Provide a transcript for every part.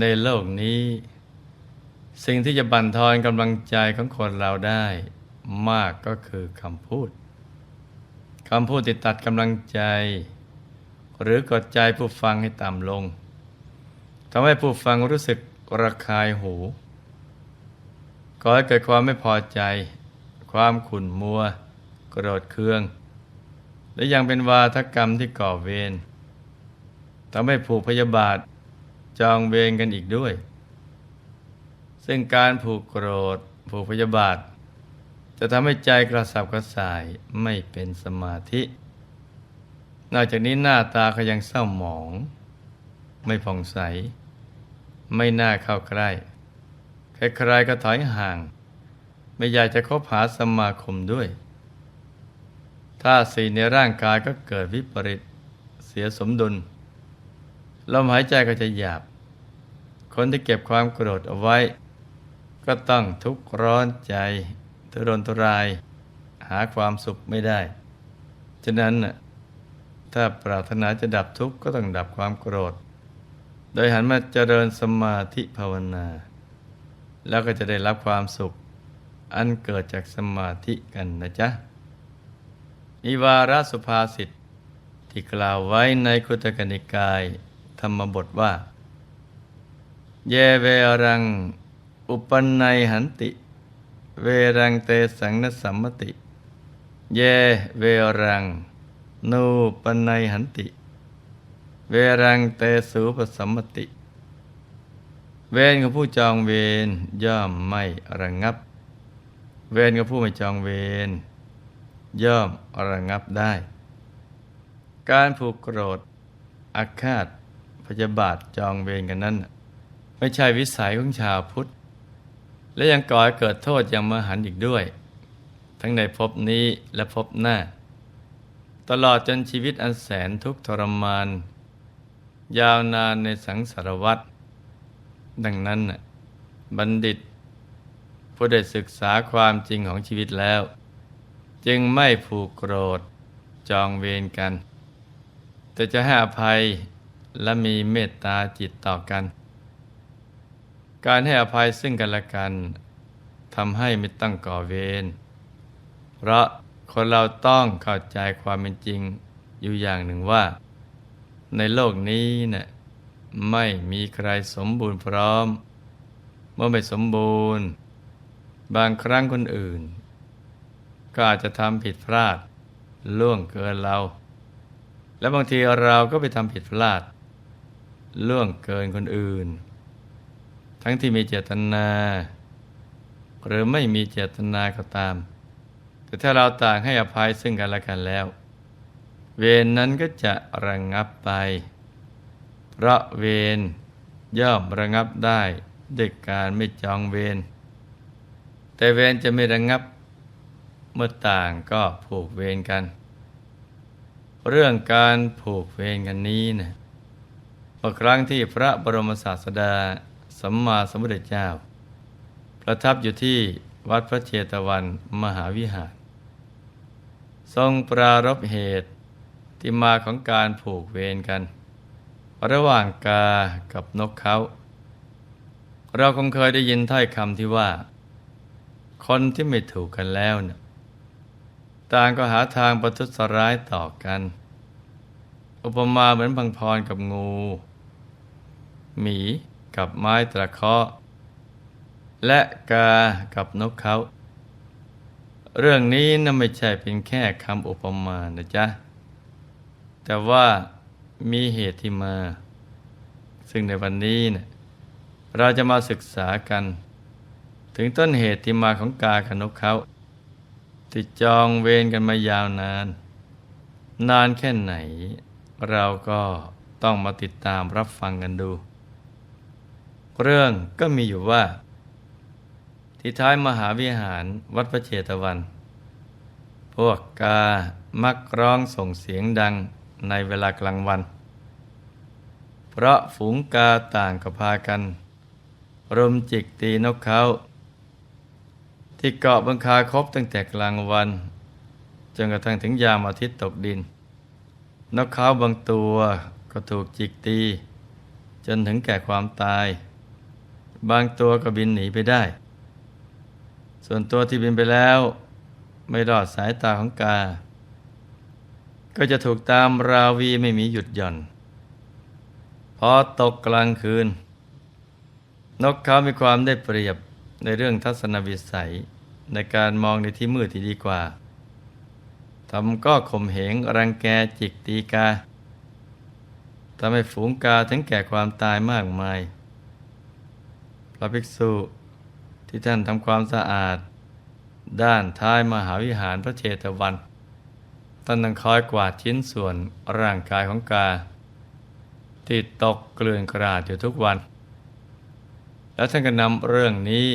ในโลกนี้ สิ่งที่จะบั่นทอนกำลังใจของคนเราได้มากก็คือคำพูดคำพูดติดตัดกำลังใจ หรือกดใจผู้ฟังให้ต่ำลงทำให้ผู้ฟังรู้สึกระคายหูก่อให้เกิดความไม่พอใจ ความขุ่นมัว โกรธเคือง และยังเป็นวาทกรรมที่ก่อเวรทำให้ผูกพยาบาท จองเวรกันอีกด้วย ซึ่งการผูกโกรธ ผูกพยาบาท จะทำให้ใจกระสับกระส่ายไม่เป็นสมาธิ นอกจากนี้หน้าตาก็ยังเศร้าหมอง ไม่ผ่องใส ไม่น่าเข้าใกล้ใครๆก็ถอยห่าง ไม่อยากจะคบหาสมาคมด้วยถ้าสีในร่างกายก็เกิดวิปริตเสียสมดุล ลมหายใจก็จะหยาบ คนที่เก็บความโกรธเอาไว้ ก็ต้องทุกข์ร้อนใจ ทุรนทุราย หาความสุขไม่ได้ ฉะนั้นน่ะถ้าปรารถนาจะดับทุกข์ก็ต้องดับความโกรธ โดยหันมาเจริญสมาธิภาวนา แล้วก็จะได้รับความสุข อันเกิดจากสมาธิกันนะจ๊ะอีวาระสุภาษิตที่กล่าวไว้ในคุตกนิกาย ธรรมบทว่า เยเวรัง อุปนัยหันติ เวรังเตสังนสัมมติ เยเวรัง นูปนัยหันติ เวรังเตสูปสัมมติ เวรของผู้จองเวรย่อมไม่ระงับ เวรกับผู้ไม่จองเวรย่อมระงับได้ การผูกโกรธอาฆาต พยาบาทจองเวรกันนั้น ไม่ใช่วิสัยของชาวพุทธ และยังก่อให้เกิดโทษอย่างมหันต์อีกด้วย ทั้งในภพนี้และภพหน้า ตลอดจนชีวิตอันแสนทุกข์ทรมาน ยาวนานในสังสารวัฏดังนั้นบัณฑิต ผู้ได้ศึกษาความจริงของชีวิตแล้ว จึงไม่ผูกโกรธจองเวรกัน แต่จะให้อภัย และมีเมตตาจิตต่อกัน การให้อภัยซึ่งกันและกันทำให้ไม่ต้องก่อเวรเพราะคนเราต้องเข้าใจความเป็นจริงอยู่อย่างหนึ่งว่า ในโลกนี้เนะ่ยไม่มีใครสมบูรณ์พร้อม เมื่อไม่สมบูรณ์ บางครั้งคนอื่น ก็อาจจะทำผิดพลาดล่วงเกินเรา และบางทีเราก็ไปทำผิดพลาด ล่วงเกินคนอื่น ทั้งที่มีเจตนา หรือไม่มีเจตนาก็ตาม แต่ถ้าเราต่างให้อภัยซึ่งกันและกันแล้ว เวรนนั้นก็จะระงงับไป เพราะเวรย่อมระงับได้ด้วยการไม่จองเวรแต่เวรจะไม่ระงับ เมื่อต่างก็ผูกเวรกัน เรื่องการผูกเวรกันนี้นะ มื่อครั้งที่พระบรมศาสดาสัมมาสัมพุทธเจ้า ประทับอยู่ที่วัดพระเชตวันมหาวิหาร ทรงปรารบเหตุที่มาของการผูกเวรกัน ระหว่างกากับนกเขา เราคงเคยได้ยินถ้อยคำที่ว่า คนที่ไม่ถูกกันแล้วนะต่างก็หาทางประทุษร้ายต่อกัน อุปมาเหมือนพังพรกับงู หมีกับไม้ตะเคาะและกากับนกเขา เรื่องนี้นะไม่ใช่เป็นแค่คำอุปมานะจ๊ะ แต่ว่ามีเหตุที่มา ซึ่งในวันนี้เนะเราจะมาศึกษากัน ถึงต้นเหตุที่มาของกากับนกเขาที่จองเวรกันมายาวนาน นานแค่ไหน เราก็ต้องมาติดตามรับฟังกันดู เรื่องก็มีอยู่ว่า ที่ท้ายมหาวิหารวัดพระเชตวัน พวกกามักร้องส่งเสียงดังในเวลากลางวัน เพราะฝูงกาต่างก็พากันรุมจิกตีนกเขา ที่เกาะบังคาคบตั้งแต่กลางวัน จนกระทั่งถึงยามอาทิตย์ตกดิน นกเขาบางตัวก็ถูกจิกตี จนถึงแก่ความตาย บางตัวก็บินหนีไปได้ ส่วนตัวที่บินไปแล้ว ไม่รอดสายตาของกา ก็จะถูกตามราวีไม่มีหยุดหย่อน พอตกกลางคืน นกเขามีความได้เปรียบในเรื่องทัศนวิสัยในการมองในที่มืดที่ดีกว่าทำก็ข่มเหงรังแกจิกตีกาทำให้ฝูงกาถึงแก่ความตายมากมาย พระภิกษุที่ท่านทำความสะอาด ด้านท้ายมหาวิหารพระเชตวันท่านต้องคอยกวาดชิ้นส่วนร่างกายของกา ที่ตกเกลื่อนกระดาษอยู่ทุกวัน แล้วท่านก็นำเรื่องนี้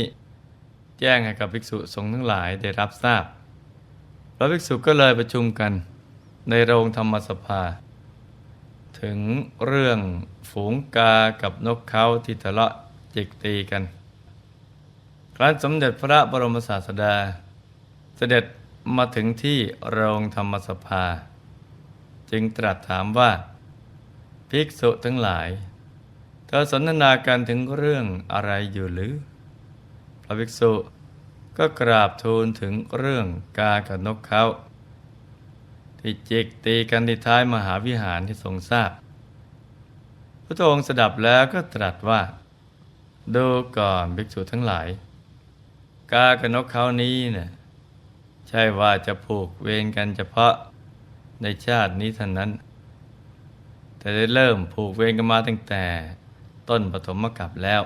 แจ้งให้กับภิกษุสงฆ์ทั้งหลายได้รับทราบพระภิกษุก็เลยประชุมกันในโรงธรรมสภา ถึงเรื่องฝูงกากับนกเขาที่ทะเลาะ จิกตีกัน ครั้นสมเด็จพระบรมศาสดา เสด็จมาถึงที่โรงธรรมสภา จึงตรัสถามว่า ภิกษุทั้งหลาย เธอสนทนากันถึงเรื่องอะไรอยู่หรือ พระภิกษุก็กราบทูลถึงเรื่องกากับนกเขาที่จิกตีกันที่ท้ายมหาวิหารที่ทรงทราบ พระองค์สดับแล้วก็ตรัสว่า ดูก่อนภิกษุทั้งหลาย กากนกเขานี้เนี่ยใช่ว่าจะผูกเวรกันเฉพาะในชาตินี้เท่านั้น แต่ได้เริ่มผูกเวรกันมาตั้งแต่ต้นปฐมกัปแล้ว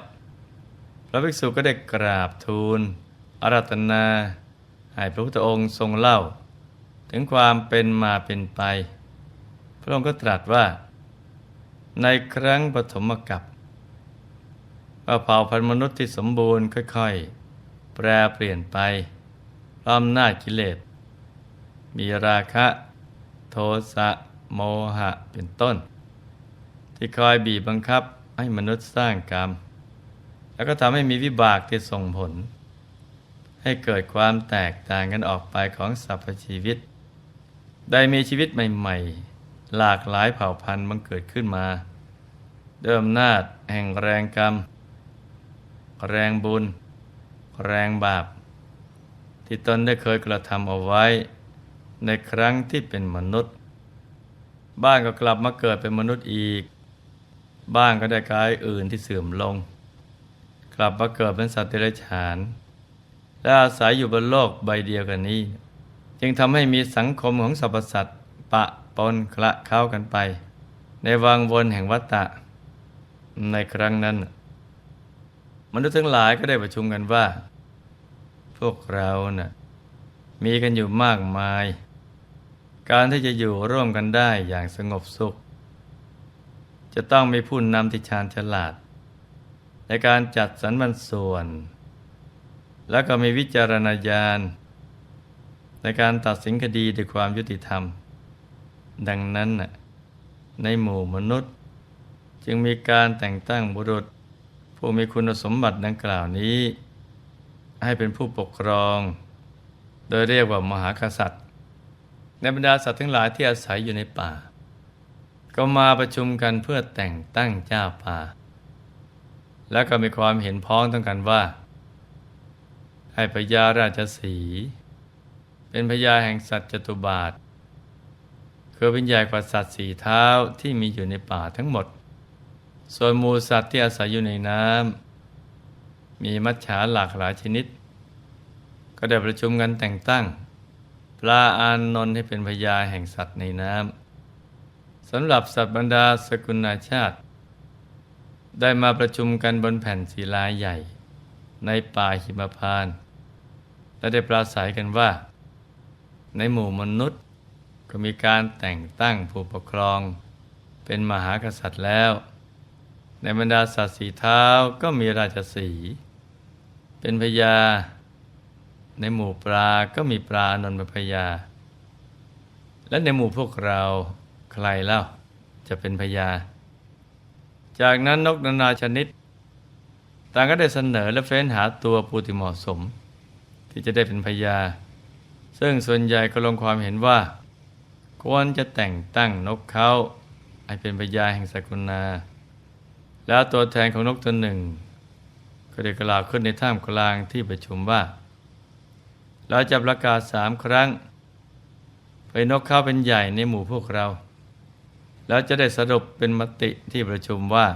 พระภิกษุก็ได้กราบทูลอารัตนาให้พระพุทธองค์ทรงเล่า ถึงความเป็นมาเป็นไป พระองค์ก็ตรัสว่า ในครั้งปฐมกัป ว่าเผ่าพันธุ์มนุษย์ที่สมบูรณ์ค่อยๆ แปรเปลี่ยนไปพร้อมหน้าจกิเลส มีราคะ โทสะโมหะเป็นต้น ที่คอยบีบบังคับให้มนุษย์สร้างกรรม แล้วก็ทำให้มีวิบากที่ส่งผล ให้เกิดความแตกต่างกันออกไปของสรรพชีวิต ได้มีชีวิตใหม่ ๆ หลากหลายเผ่าพันธุ์บังเกิดขึ้นมา เดิมนาจแห่งแรงกรรม แรงบุญ แรงบาป ที่ตนได้เคยกระทำเอาไว้ ในครั้งที่เป็นมนุษย์ บ้างก็กลับมาเกิดเป็นมนุษย์อีก บ้างก็ได้กายอื่นที่เสื่อมลง กลับมาเกิดเป็นสัตว์เดรัจฉานและอาศัยอยู่บนโลกใบเดียวกันนี้ จึงทำให้มีสังคมของสรรพสัตว์ปะปนคละเข้ากันไป ในวังวนแห่งวัฏฏะในครั้งนั้น มนุษย์ทั้งหลายก็ได้ประชุมกันว่า พวกเรานะ่ะมีกันอยู่มากมาย การที่จะอยู่ร่วมกันได้อย่างสงบสุข จะต้องมีผู้นำที่ชาญฉลาด ในการจัดสรรบรรส่วน แล้วก็มีวิจารณญาณ ในการตัดสินคดีด้วยความยุติธรรม ดังนั้นในหมู่มนุษย์ จึงมีการแต่งตั้งบุรุษ ผู้มีคุณสมบัติดังกล่าวนี้ ให้เป็นผู้ปกครอง โดยเรียกว่ามหากษัตริย์ ในบรรดาสัตว์ทั้งหลายที่อาศัยอยู่ในป่า ก็มาประชุมกันเพื่อแต่งตั้งเจ้าป่า แล้วก็มีความเห็นพ้องต้องกันว่า ให้พญาราชสี เป็นพญาแห่งสัตว์จตุบาทคือเป็นใหญ่กว่าสัตว์สี่เท้าที่มีอยู่ในป่าทั้งหมด ส่วนหมูสัตว์ที่อาศัยอยู่ในน้ำมีมัจฉาหลากหลายชนิด ก็ได้ประชุมกันแต่งตั้งปลาอานนท์ให้เป็นพญาแห่งสัตว์ในน้ำสำหรับสัตว์บรรดาสกุลาชาติ ได้มาประชุมกันบนแผ่นศิลาใหญ่ ในป่าหิมพานต์และได้ปราศัยกันว่า ในหมู่มนุษย์ก็มีการแต่งตั้งผู้ปกครอง เป็นมหากษัตริย์แล้ว ในบรรดาสัตว์สีเท้าก็มีราชสี เป็นพญา ในหมู่ปลาก็มีปลาอนนท์เป็นพญา และในหมู่พวกเราใครเล่าจะเป็นพญา จากนั้นนกนานาชนิด ต่างก็ได้เสนอและเฟ้นหาตัวผู้ที่เหมาะสม ที่จะได้เป็นพญา ซึ่งส่วนใหญ่ก็ลงความเห็นว่า ควรจะแต่งตั้งนกเขาให้เป็นพญาแห่งสกุลนา แล้วตัวแทนของนกตัวหนึ่ง ก็ได้กล่าวขึ้นในท่ามกลางที่ประชุมว่า เราจะประกาศสามครั้งเพื่อนกเขาเป็นใหญ่ในหมู่พวกเรา แล้วจะได้สรุปเป็นมติที่ประชุมว่า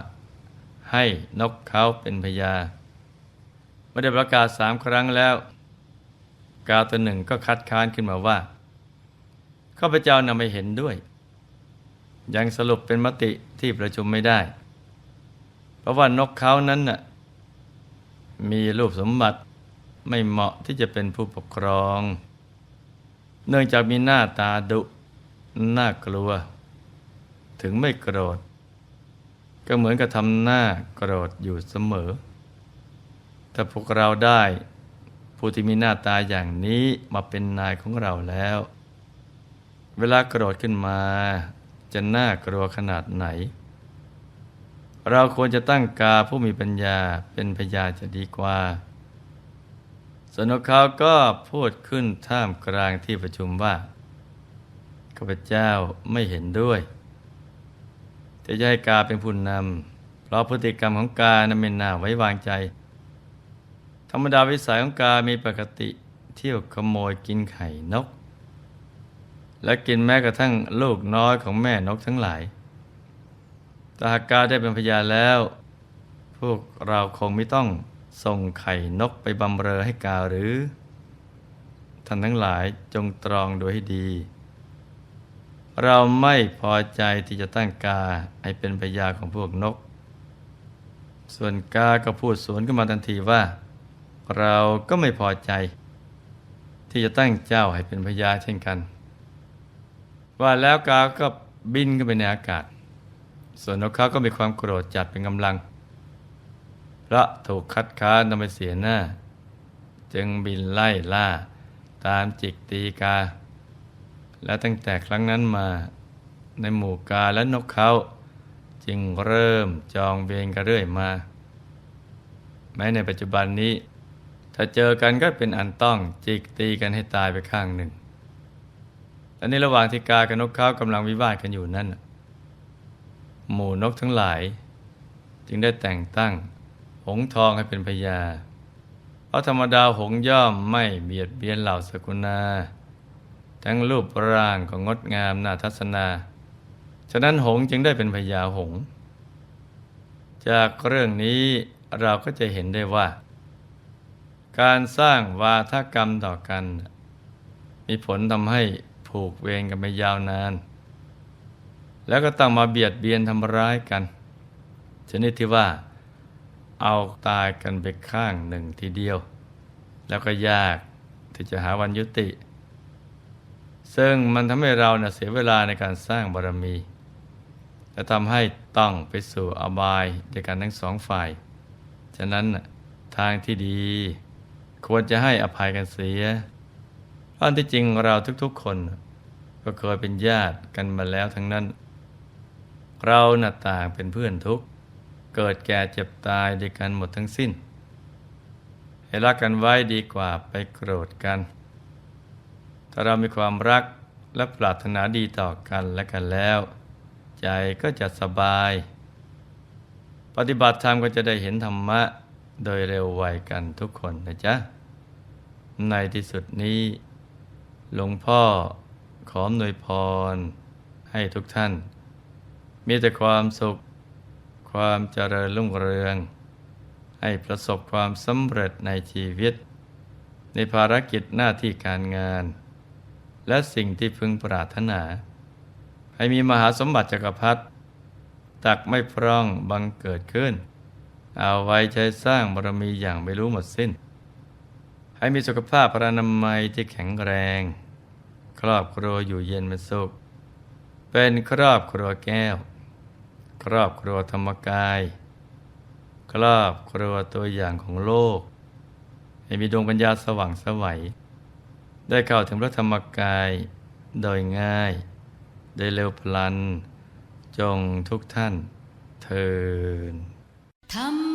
ให้นกเขาเป็นพญาเมื่อได้ประกาศสามครั้งแล้ว กาตัวหนึ่งก็คัดค้านขึ้นมาว่าข้าพเจ้านำไม่เห็นด้วย ยังสรุปเป็นมติที่ประชุมไม่ได้ ราะว่านกเขานั้นน่ะมีรูปสมบัติไม่เหมาะที่จะเป็นผู้ปกครอง เนื่องจากมีหน้าตาดุน่ากลัว ถึงไม่โกรธ ก็เหมือนกับทำหน้าโกรธอยู่เสมอ ถ้าพวกเราได้ผู้ที่มีหน้าตาอย่างนี้มาเป็นนายของเราแล้ว เวลาโกรธขึ้นมา จะน่ากลัวขนาดไหน เราควรจะตั้งกาผู้มีปัญญาเป็นพญาจะดีกว่าส่วนนกเขาก็พูดขึ้นท่ามกลางที่ประชุมว่าข้าพเจ้าไม่เห็นด้วยจะจะให้กาเป็นผู้นำเพราะพฤติกรรมของกานั้นไม่น่าไว้วางใจ ธรรมดาวิสัยของกามีปกติเที่ยวขโมยกินไข่นก และกินแม้กระทั่งลูกน้อยของแม่นกทั้งหลาย แต่หากกาได้เป็นพยานแล้ว พวกเราคงไม่ต้องส่งไข่นกไปบำเรอให้กาหรือ ท่านทั้งหลายจงตรองโดูให้ดี เราไม่พอใจที่จะตั้งกาให้เป็นพยาของพวกนก ส่วนกาก็พูดสวนขึ้นมาทันทีว่า เราก็ไม่พอใจ ที่จะตั้งเจ้าให้เป็นพญาเช่นกัน ว่าแล้วกาก็บินขึ้นไปในอากาศ ส่วนนกเขาก็มีความโกรธจัดเป็นกำลังเพราะถูกคัดค้านทำให้เสียหน้า จึงบินไล่ล่า ตามจิกตีกา และตั้งแต่ครั้งนั้นมาในหมู่กาและนกเขาจึงเริ่มจองเวรกันเรื่อยมา แม้ในปัจจุบันนี้ ถ้าเจอกันก็เป็นอันต้องจิกตีกันให้ตายไปข้างหนึ่งและในระหว่างที่กากับนกเขากำลังวิวาทกันอยู่นั่น หมู่นกทั้งหลาย จึงได้แต่งตั้ง หงทองให้เป็นพญาเพราะธรรมดาหงย่อมไม่เบียดเบียนเหล่าสกุณา ทั้งรูปร่างก็งดงามน่าทัศนา ฉะนั้นหงจึงได้เป็นพญาหง จากเรื่องนี้เราก็จะเห็นได้ว่า การสร้างวาทกรรมต่อกัน มีผลทำให้ผูกเวรกันไปยาวนาน แล้วก็ต้องมาเบียดเบียนทำร้ายกัน ชนิดที่ว่า เอาตายกันไปข้างหนึ่งทีเดียว แล้วก็ยากที่จะหาวันยุติ ซึ่งมันทำให้เราเนะเสียเวลาในการสร้างบารมี และทำให้ต้องไปสู่อบายด้วยกันทั้งสองฝ่าย ฉะนั้นทางที่ดี ควรจะให้อภัยกันเสียเพราะที่จริงเราทุกๆคน ก็เคยเป็นญาติกันมาแล้วทั้งนั้น เราหน้าต่างเป็นเพื่อนทุกข์ เกิดแก่เจ็บตายด้วยกันหมดทั้งสิ้น ให้รักกันไว้ดีกว่าไปโกรธกัน ถ้าเรามีความรักและปรารถนาดีต่อกันและกันแล้ว ใจก็จะสบาย ปฏิบัติธรรมก็จะได้เห็นธรรมะโดยเร็วไวกันทุกคนนะจ๊ะ ในที่สุดนี้หลวงพ่อขออำนวยพรให้ทุกท่าน มีแต่ความสุข ความเจริญรุ่งเรือง ให้ประสบความสำเร็จในชีวิต ในภารกิจหน้าที่การงาน และสิ่งที่พึงปรารถนา ให้มีมหาสมบัติจักรพรรดิตักไม่พร่องบังเกิดขึ้น เอาไว้ใช้สร้างบารมีอย่างไม่รู้หมดสิ้น ให้มีสุขภาพพระนามัยที่แข็งแรง ครอบครัวอยู่เย็นเป็นสุข เป็นครอบครัวแก้ว ครอบครัวธรรมกาย ครอบครัวตัวอย่างของโลก ให้มีดวงปัญญาสว่างสวัย ได้เข้าถึงพระธรรมกายโดยง่าย ได้เร็วพลัน จงทุกท่านเทินธรรม